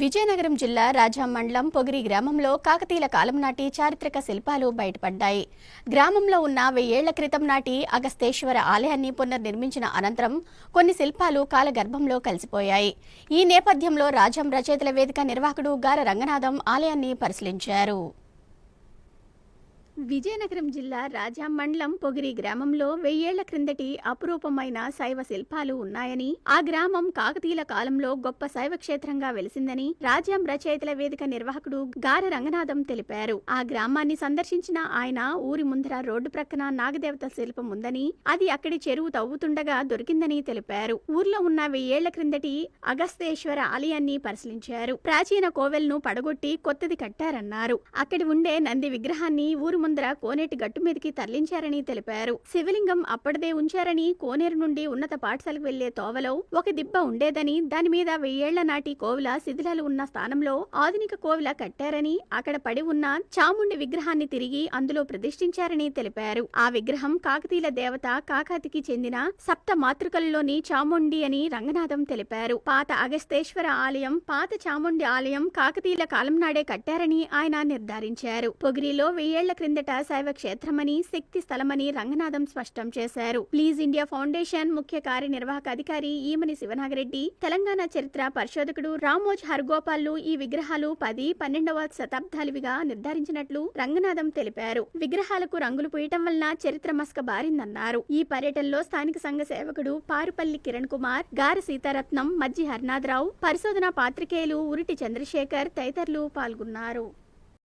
విజయనగరం జిల్లా రాజా మండలం పొగిరి గ్రామంలో కాకతీయుల కాలం నాటి చారిత్రక శిల్పాలు బయటపడ్డాయి. గ్రామంలో ఉన్న వెయ్యేళ్ళ క్రితం నాటి అగస్తేశ్వర ఆలయాన్ని పునర్నిర్మించిన అనంతరం కొన్ని శిల్పాలు కాలగర్భంలో కలిసిపోయాయి. ఈ నేపథ్యంలో రాజం రచయితల వేదిక నిర్వాహకుడు గార రంగనాథం ఆలయాన్ని పరిశీలించారు. విజయనగరం జిల్లా రాజా మండలం పొగిరి గ్రామంలో వెయ్యేళ్ళ క్రిందటి అపురూపమైన శైవ శిల్పాలు ఉన్నాయని ఆ గ్రామం కాకతీయుల కాలంలో గొప్ప శైవ క్షేత్రంగా వెలిసిందని రాజ్యం రచయితల వేదిక నిర్వాహకుడు గార రంగనాథం తెలిపారు. ఆ గ్రామాన్ని సందర్శించిన ఆయన ఊరి ముందర రోడ్డు ప్రక్కన నాగదేవత శిల్పం ఉందని అది అక్కడి చెరువు తవ్వుతుండగా దొరికిందని తెలిపారు. ఊర్లో ఉన్న వెయ్యేళ్ళ క్రిందటి అగస్తేశ్వర ఆలయాన్ని పరిశీలించారు. ప్రాచీన కోవెల్ను పడగొట్టి కొత్తది కట్టారన్నారు. అక్కడి ఉండే నంది విగ్రహాన్ని ఊరు ముందర కోనేటి గట్టు మీదకి తరలించారని తెలిపారు. శివలింగం అప్పటిదే ఉంచారని కోనేరు నుండి ఉన్నత పాఠశాలకు వెళ్ళే తోవలో ఒక దిబ్బ ఉండేదని దాని మీద వెయ్యేళ్ళ నాటి కోవిల శిథిలాలు ఉన్న స్థానంలో ఆధునిక కోవిల కట్టారని అక్కడ పడి ఉన్న చాముండి విగ్రహాన్ని తిరిగి అందులో ప్రతిష్ఠించారని తెలిపారు. ఆ విగ్రహం కాకతీయుల దేవత కాకాతికి చెందిన సప్త మాతృకలలోని చాముండి అని రంగనాథం తెలిపారు. పాత అగస్తేశ్వర ఆలయం పాత చాముండి ఆలయం కాకతీయుల కాలం నాడే కట్టారని ఆయన నిర్ధారించారు. పొగిరిలో వెయ్యేళ్ళ కిందట శైవ క్షేత్రమని శక్తి స్థలమని రంగనాథం స్పష్టం చేశారు. ప్లీజ్ ఇండియా ఫౌండేషన్ ముఖ్య కార్యనిర్వాహక అధికారి ఈమని శివనాగరెడ్డి తెలంగాణ చరిత్ర పరిశోధకుడు రామోజ్ హర్గోపాల్లు ఈ విగ్రహాలు పది పన్నెండవ శతాబ్దాలువిగా నిర్ధారించినట్లు రంగనాథం తెలిపారు. విగ్రహాలకు రంగులు పూయటం వలన చరిత్ర మస్క బారిందన్నారు. ఈ పర్యటనలో స్థానిక సంఘ సేవకుడు పారుపల్లి కిరణ్ కుమార్ గార సీతారత్నం మజ్జి హర్నాథరావు పరిశోధన పాత్రికేయులు ఉరిటి చంద్రశేఖర్ తదితరులు పాల్గొన్నారు.